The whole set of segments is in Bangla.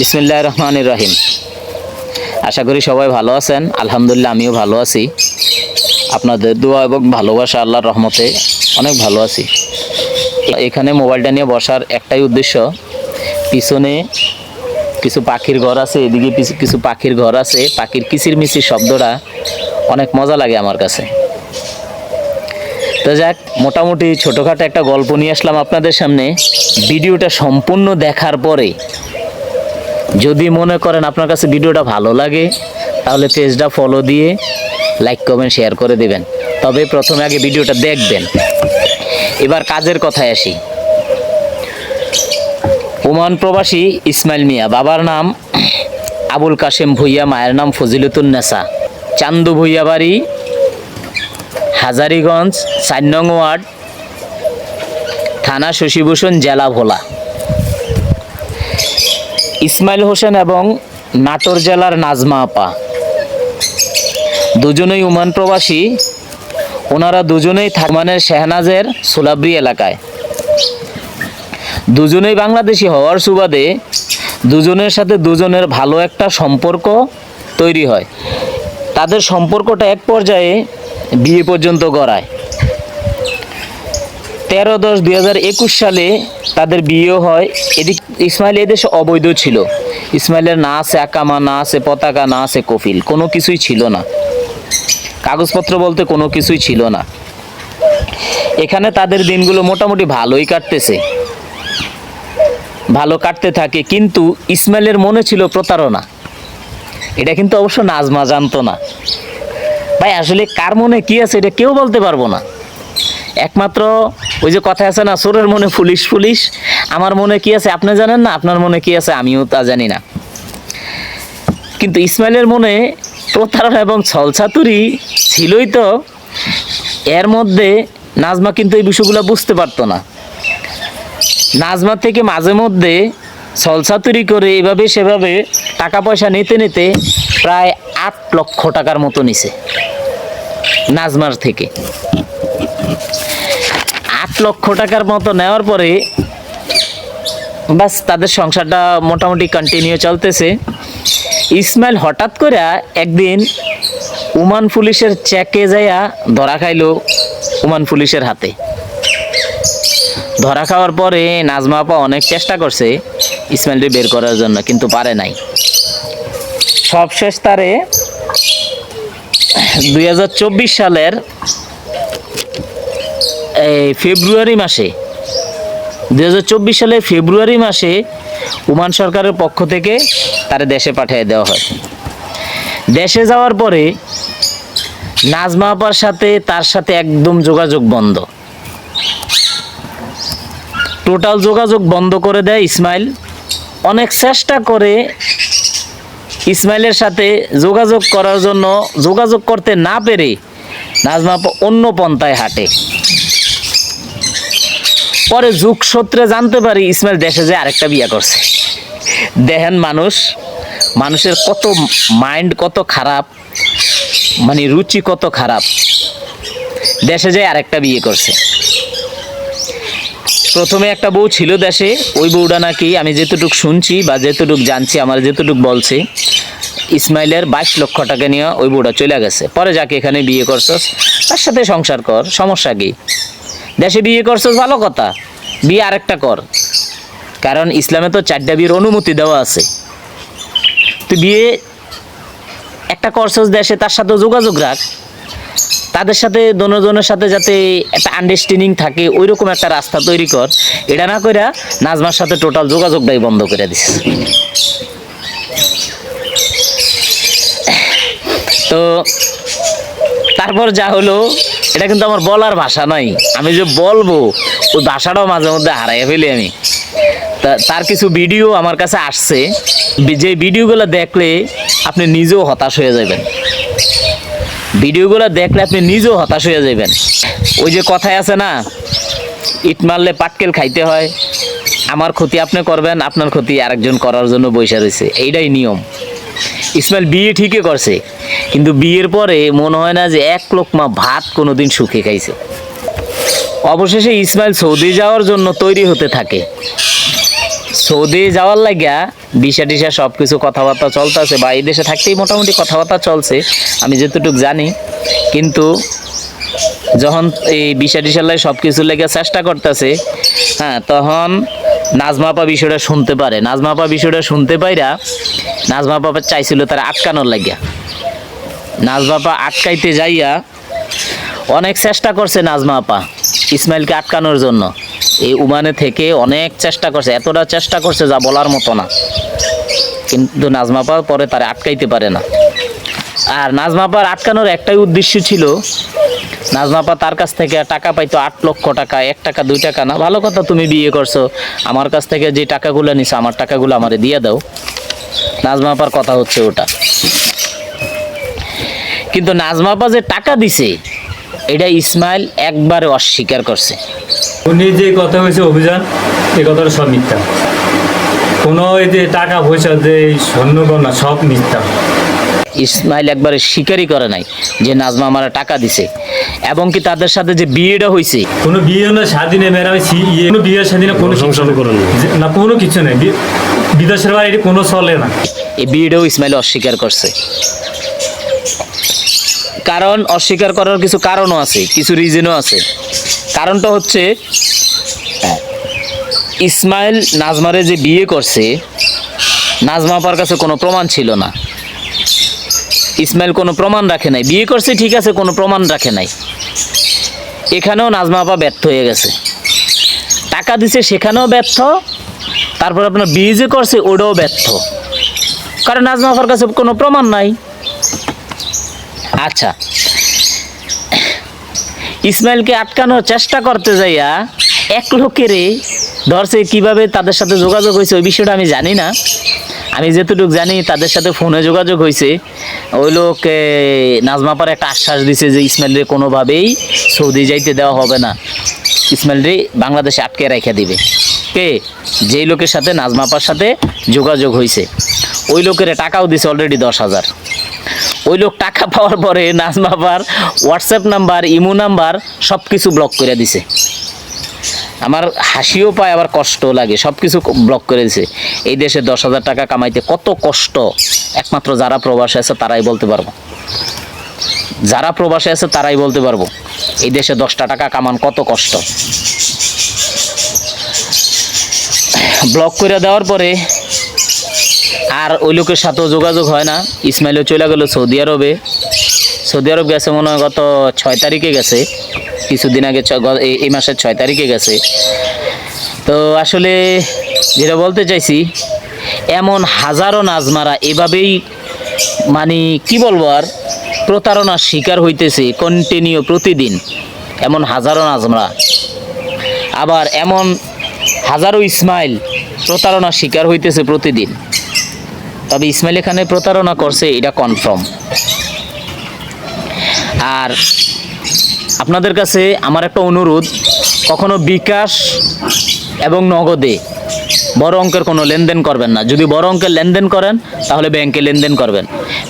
বিসমুল্লাহ রহমান রহিম আশা করি সবাই ভালো আছেন। আলহামদুলিল্লাহ আমিও ভালো আছি। আপনাদের দোয়া এবং ভালোবাসা আল্লাহর রহমতে অনেক ভালো আছি। এখানে মোবাইলটা নিয়ে বসার একটাই উদ্দেশ্য, পিছনে কিছু পাখির ঘর আছে, এদিকে কিছু পাখির ঘর আছে। পাখির কিচির মিচির শব্দটা অনেক মজা লাগে আমার কাছে। তো যাক, মোটামুটি ছোটোখাটো একটা গল্প নিয়ে আসলাম আপনাদের সামনে। ভিডিওটা সম্পূর্ণ দেখার পরে যদি মনে করেন আপনার কাছে ভিডিওটা ভালো লাগে, তাহলে পেজটা ফলো দিয়ে লাইক কমেন্ট শেয়ার করে দেবেন। তবে প্রথমে আগে ভিডিওটা দেখবেন। এবার কাজের কথায় আসি। ওমান প্রবাসী ইসমাইল মিয়া, বাবার নাম আবুল কাশেম ভুইয়া, মায়ের নাম ফজিলতুন নেসা। চান্দু ভুইয়া বাড়ি হাজারিগঞ্জ, চার নং ওয়ার্ড, থানা শশীভূষণ, জেলা ভোলা। ইসমাইল হোসেন এবং নাটোর জেলার নাজমা আপা। দুজনেই ওমান প্রবাসী, ওনারা দুজনেই থাকমানের শেহনাজের সোলাব্রি এলাকায়। দুজনেই বাংলাদেশি হওয়ার সুবাদে দুজনের সাথে দুজনের ভালো একটা সম্পর্ক তৈরি হয়। তাদের সম্পর্কটা এক পর্যায়ে বিয়ে পর্যন্ত গড়ায়। তেরো দশ দুই সালে তাদের বিয়ে হয়। এদিক ইসমাইল এদেশে অবৈধ ছিল। ইসমাইলের না আছে আকামা, না আছে পতাকা, না আছে কফিল। কোনো কিছুই ছিল না। কাগজপত্র বলতে কোনো কিছুই ছিল না। এখানে তাদের দিনগুলো মোটামুটি ভালোই কাটতেছে। ভালো কাটতে থাকে, কিন্তু ইসমাইলের মনে ছিল প্রতারণা। এটা কিন্তু অবশ্য নাজমা জানতো না। ভাই, আসলে কার মনে কি আছে এটা কেউ বলতে পারব না। একমাত্র ওই যে কথা আছে না, চোরের মনে পুলিশ পুলিশ। আমার মনে কি আছে, আপনি জানেন না? আপনার মনে কি আছে? আমিও তা জানি না। কিন্তু ইসমাইলের মনে প্রতারণা এবং ছলছাতুরি ছিলই তো, এর মধ্যে নাজমা কিন্তু এই বিষয়গুলো বুঝতে পারতো না। নাজমা থেকে মাঝে মধ্যে ছলছাতুরি করে এভাবে সেভাবে টাকা পয়সা নিতে নিতে প্রায় আট লক্ষ টাকার মতো নিছে, নাজমার থেকে। লক্ষ টাকার মতো নেওয়ার পরে বাস তাদের সংসারটা মোটামুটি কন্টিনিউ চলতেছে। ইসমাইল হঠাৎ করে একদিন উমান পুলিশের চেকে যাইয়া ধরা খাইলো উমান পুলিশের হাতে। ধরা খাওয়ার পরে নাজমা আপা অনেক চেষ্টা করছে ইসমাইলটি বের করার জন্য, কিন্তু পারে নাই। সবশেষ তারে দু হাজার চব্বিশ সালের ফেব্রুয়ারি মাসে, দুই সালের ফেব্রুয়ারি মাসে ওমান সরকারের পক্ষ থেকে তার দেশে পাঠিয়ে দেওয়া হয়। দেশে যাওয়ার পরে নাজমা আপার সাথে তার সাথে একদম যোগাযোগ বন্ধ। টোটাল যোগাযোগ বন্ধ করে দেয় ইসমাইল। অনেক চেষ্টা করে ইসমাইলের সাথে যোগাযোগ করার জন্য, যোগাযোগ করতে না পেরে নাজমা অন্য পন্থায় হাঁটে। পরে যুগ সূত্রে জানতে পারি ইসমাইল দেশে যে আরেকটা বিয়ে করছে। দেখেন মানুষ, মানুষের কত মাইন্ড কত খারাপ মানে রুচি কত খারাপ। দেশে যে আরেকটা বিয়ে করছে। প্রথমে একটা বউ ছিল দেশে, ওই বউটা নাকি আমি যেতটুক শুনছি বা যেতটুক জানছি, আমার যেতটুক বলছে, ইসমাইলের বাইশ লক্ষ টাকা নিয়ে ওই বউটা চলে গেছে। পরে যাকে এখানে বিয়ে করছস তার সাথে সংসার কর, সমস্যা কি? দেশে বিয়ে করছস ভালো কথা। বিয়ে আরেকটা কর। কারণ ইসলামে তো চারটা বিয়ের অনুমতি দেওয়া আছে। তুই বিয়ে একটা করছস দেশে, তার সাথে যোগাযোগ রাখ। তাদের সাথে দনোজনের সাথে যাতে একটা আন্ডারস্ট্যান্ডিং থাকে ওই রকম একটা রাস্তা তৈরি কর। এটা না কইরা নাজমার সাথে টোটাল যোগাযোগটাই বন্ধ করে দিস। তো তারপর যা হলো এটা কিন্তু আমার বলার ভাষা নাই আমি যে বলব ওই ভাষাটাও মাঝে মধ্যে হারাই ফেলি আমি। তার কিছু ভিডিও আমার কাছে আসছে। যে ভিডিওগুলো দেখলে আপনি নিজেও হতাশ হয়ে যাবেন। ভিডিওগুলো দেখলে আপনি নিজেও হতাশ হয়ে যাবেন। ওই যে কথায় আছে না, ইট মারলে পাটকেল খাইতে হয়। আমার ক্ষতি আপনি করবেন, আপনার ক্ষতি আরেকজন করার জন্য বৈশা রয়েছে। এইটাই নিয়ম। ইসমাইল বিয়ে ঠিকই করছে। কিন্তু বিয়ের পরে মনে হয় না যে এক লোকমা ভাত কোনোদিন সুখে খাইছে। অবশেষে ইসমাইল সৌদি যাওয়ার জন্য তৈরি হতে থাকে। সৌদি যাওয়ার লাগিয়া বিষা টিসা সব কিছু কথাবার্তা চলতেছে বা এই দেশে থাকতেই মোটামুটি কথাবার্তা চলছে, আমি যতটুকু জানি। কিন্তু যখন এই বিষা টিসাল্লাই সব কিছু লেগে চেষ্টা করতেছে হ্যাঁ তখন নাজমাপা বিষয়টা শুনতে পারে। নাজমাপা বিষয়টা শুনতে পাইরা নাজমাপা চাইছিল তারা আটকানোর লাগিয়া। নাজমাপা আটকাইতে যাইয়া অনেক চেষ্টা করছে নাজমা আপা ইসমাইলকে আটকানোর জন্য। এই উমানে থেকে অনেক চেষ্টা করছে, এতটা চেষ্টা করছে যা বলার মতো না। কিন্তু নাজমা আপা পরে তারা আটকাইতে পারে না। আর নাজমা আপার আটকানোর একটাই উদ্দেশ্য ছিল, নাজমা আপা তার কাছ থেকে টাকা পাইতো আট লক্ষ টাকা, এক টাকা, দুই টাকা না, ভালো কথা তুমি বিয়ে করছ, আমার কাছ থেকে যে টাকাগুলো নিছো, আমার টাকাগুলো আমারে দিয়ে দাও। নাজমা আপার কথা হচ্ছে ওটা। কিন্তু নাজমা আপা যে টাকা দিছে এটা ইসমাইল একবারে অস্বীকার করছে। উনি যে কথা হয়েছে অভিযান এই কথাটা সব মিথ্যা। কোনো এই যে টাকা পয়সা যে স্বর্ণগণা সব মিথ্যা। ইসমাইল একবারে স্বীকারই করে নাই যে নাজমা আমার টাকা দিছে। এবং কি তাদের সাথে যে বিয়েটা হয়েছে কোনো বিয়ে না স্বাধীনে সি- ইয়ে- কোনো বিয়ের স্বাধীনে কোনো সংসার যে- না কোনো কিছু নেই। বিদেশের বাইরে কোনো চলে না। এই বিয়েটাও ইসমাইল অস্বীকার করছে। কারণ অস্বীকার করার কিছু কারণও আছে, কিছু রিজনও আছে। কারণটা হচ্ছে, ইসমাইল নাজমারে যে বিয়ে করছে, নাজমা আপার কাছে কোনো প্রমাণ ছিল না। ইসমাইল কোনো প্রমাণ রাখে নাই। বিয়ে করছে, ঠিক আছে, কোনো প্রমাণ রাখে নাই। এখানেও নাজমা আপা ব্যর্থ হয়ে গেছে। টাকা দিছে, সেখানেও ব্যর্থ। তারপর আপনার বিয়ে যে করছে, ওটাও ব্যর্থ। কারণ নাজমা আপার কাছে কোনো প্রমাণ নাই। আচ্ছা। ইসমাইলকে আটকানোর চেষ্টা করতে যাইয়া এক লোকেরে ধরছে, কীভাবে তাদের সাথে যোগাযোগ হয়েছে, ওই বিষয়টা আমি জানি না। আমি যেটুকু জানি, তাদের সাথে ফোনে যোগাযোগ হয়েছে। ওই লোক নাজমাপার একটা আশ্বাস দিছে যে ইসমাইলরে কোনোভাবেই সৌদি যাইতে দেওয়া হবে না। ইসমাইলরে বাংলাদেশে আটকে রেখে দিবে। কে? যেই লোকের সাথে নাজমাপার সাথে যোগাযোগ হয়েছে। ওই লোকের টাকাও দিছে অলরেডি দশ হাজার। ওই লোক টাকা পাওয়ার পরে নাজমাপার হোয়াটসঅ্যাপ নাম্বার, ইমো নাম্বার সব কিছু ব্লক করে দিছে। আমার হাসিও পায়, আবার কষ্ট লাগে সব কিছু ব্লক করে দিছে। এই দেশে দশ হাজার টাকা কামাইতে কত কষ্ট? একমাত্র যারা প্রবাসে আছে তারাই বলতে পারব। যারা প্রবাসে আছে তারাই বলতে পারব, এই দেশে দশটা টাকা কামান কত কষ্ট। ব্লক করে দেওয়ার পরে আর ওই লোকের সাথেও যোগাযোগ হয় না। ইসমাইলও চলে গেল সৌদি আরবে। সৌদি আরব গেছে মনে হয় গত ছয় তারিখে গেছে। কিছুদিন আগে এই মাসের ছয় তারিখে গেছে। তো আসলে যেটা বলতে চাইছি, এমন হাজারো নাজমারা এভাবেই মানে কি বলব আর, প্রতারণার শিকার হইতেছে কন্টিনিউ প্রতিদিন। এমন হাজারো নাজমারা। আবার এমন হাজারো ইসমাইল প্রতারণার শিকার হইতেছে প্রতিদিন। তবে ইসমাইল এখানে প্রতারণা করছে, এটা কনফার্ম আর আপনাদের কাছে আমার একটা অনুরোধ, কখনো বিকাশ এবং নগদে বড় অঙ্কের কোনো লেনদেন করবেন না। যদি বড় অঙ্কের লেনদেন করেন, তাহলে ব্যাংকে লেনদেন করবেন।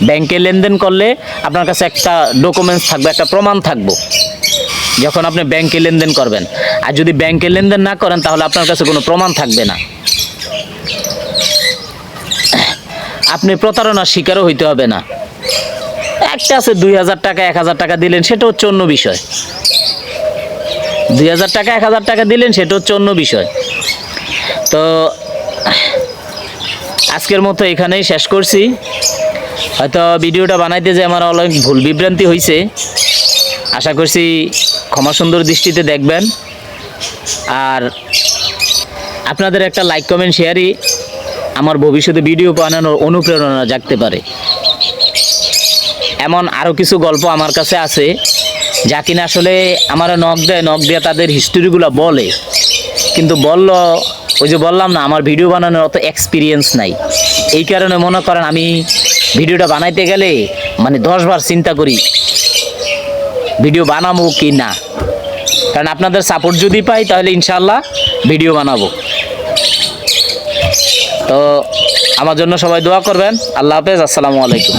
ব্যাংকে লেনদেন করলে আপনার কাছে একটা ডকুমেন্টস থাকবে, একটা প্রমাণ থাকব, যখন আপনি ব্যাংকে লেনদেন করবেন। আর যদি ব্যাংকে লেনদেন না করেন, তাহলে আপনার কাছে কোনো প্রমাণ থাকবে না। আপনি প্রতারণার শিকারও হইতে হবে না। একটা আছে দুই হাজার টাকা, এক হাজার টাকা দিলেন, সেটা হচ্ছে অন্য বিষয়। দুই হাজার টাকা, এক হাজার টাকা দিলেন, সেটা হচ্ছে অন্য বিষয়। তো, আজকের মতো এখানেই শেষ করছি। হয়তো ভিডিওটা বানাইতে যে আমার অনেক ভুল বিভ্রান্তি হয়েছে আশা করছি ক্ষমা সুন্দর দৃষ্টিতে দেখবেন। আর আপনাদের একটা লাইক কমেন্ট শেয়ারই আমার ভবিষ্যতে ভিডিও বানানোর অনুপ্রেরণা জাগতে পারে। এমন আরও কিছু গল্প আমার কাছে আছে, যা কিনা আসলে আমার নখ দেয়, নখ দিয়ে তাদের হিস্টোরিগুলো বলে। কিন্তু বলল, ওই যে বললাম না, আমার ভিডিও বানানোর অত এক্সপিরিয়েন্স নাই। এই কারণে মনে করেন আমি ভিডিওটা বানাইতে গেলে মানে দশবার চিন্তা করি, ভিডিও বানাবো কি না কারণ আপনাদের সাপোর্ট যদি পাই, তাহলে ইনশাল্লাহ ভিডিও বানাবো। তো আমার জন্য সবাই দোয়া করবেন। আল্লাহ হাফেজ আসসালামু আলাইকুম।